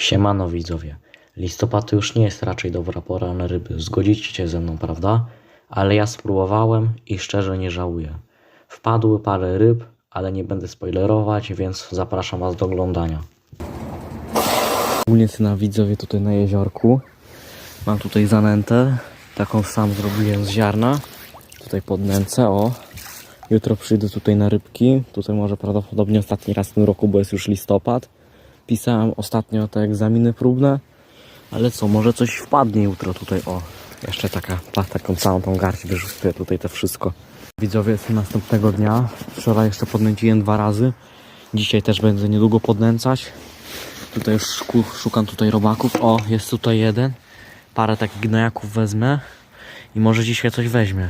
Siemano widzowie. Listopad to już nie jest raczej dobra pora na ryby. Zgodzicie się ze mną, prawda? Ale ja spróbowałem i szczerze nie żałuję. Wpadły parę ryb, ale nie będę spoilerować, więc zapraszam Was do oglądania. Ogólnie na widzowie tutaj na jeziorku. Mam tutaj zanętę. Taką sam zrobiłem z ziarna. Tutaj pod nęcę, o. Jutro przyjdę tutaj na rybki. Tutaj może prawdopodobnie ostatni raz w tym roku, bo jest już listopad. Pisałem ostatnio te egzaminy próbne. Ale co, może coś wpadnie jutro tutaj, o. Jeszcze taka, taką całą tą garść wyrzucę tutaj to wszystko. Widzowie, jest następnego dnia. Wczoraj jeszcze podnęciłem dwa razy. Dzisiaj też będę niedługo podnęcać. Tutaj już szukam tutaj robaków. O, jest tutaj jeden. Parę takich gnojaków wezmę. I może dzisiaj coś weźmie.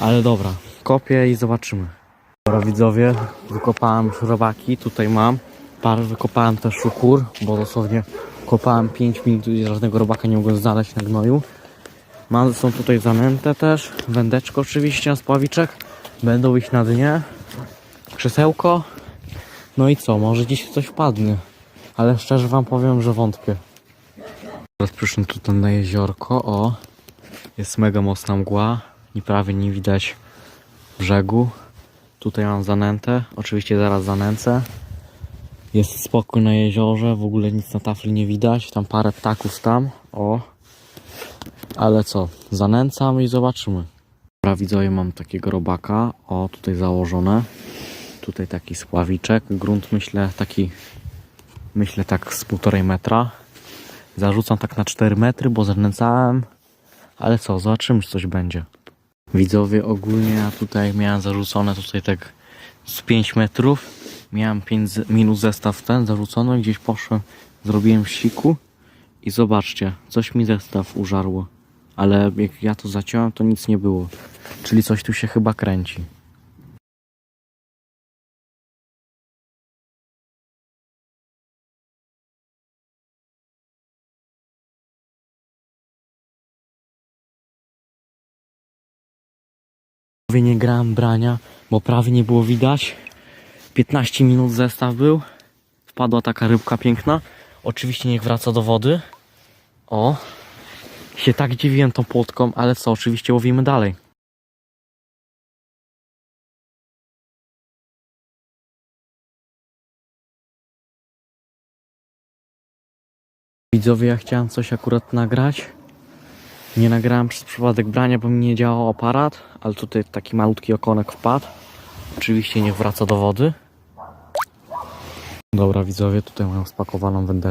Ale dobra, kopię i zobaczymy. Dobra widzowie, wykopałem już robaki, tutaj mam. Parę wykopałem też szukur, bo dosłownie kopałem 5 minut i żadnego robaka nie mogłem znaleźć na gnoju. Mam, są tutaj zanęte też, wędeczko oczywiście, spławiczek. Będą ich na dnie. Krzesełko. No i co, może dziś coś wpadnie. Ale szczerze wam powiem, że wątpię. Teraz przyszłem tutaj na jeziorko, o. Jest mega mocna mgła i prawie nie widać brzegu. Tutaj mam zanętę, oczywiście zaraz zanęcę. Jest spokój na jeziorze, w ogóle nic na tafli nie widać. Tam parę ptaków tam, o. Ale co, zanęcam i zobaczymy. Dobra widzowie, mam takiego robaka, o tutaj założone. Tutaj taki spławiczek, grunt myślę taki, myślę tak z półtorej metra. Zarzucam tak na 4 metry, bo zanęcałem. Ale co, zobaczymy, czy coś będzie. Widzowie, ogólnie ja tutaj miałem zarzucone tutaj tak z 5 metrów. Miałem 5 z- minut zestaw ten zarzucony, gdzieś poszłem, zrobiłem siku i zobaczcie, coś mi zestaw użarło. Ale jak ja to zaciąłem, to nic nie było. Czyli coś tu się chyba kręci. Prawie nie grałem brania, bo prawie nie było widać. 15 minut zestaw był. Wpadła taka rybka piękna. Oczywiście niech wraca do wody. O. Się tak dziwiłem tą płotką, ale co, oczywiście łowimy dalej. Widzowie, ja chciałem coś akurat nagrać. Nie nagrałem przez przypadek brania, bo mi nie działał aparat, ale tutaj taki malutki okonek wpadł. Oczywiście niech wraca do wody. Dobra widzowie, tutaj mam spakowaną wędeczkę.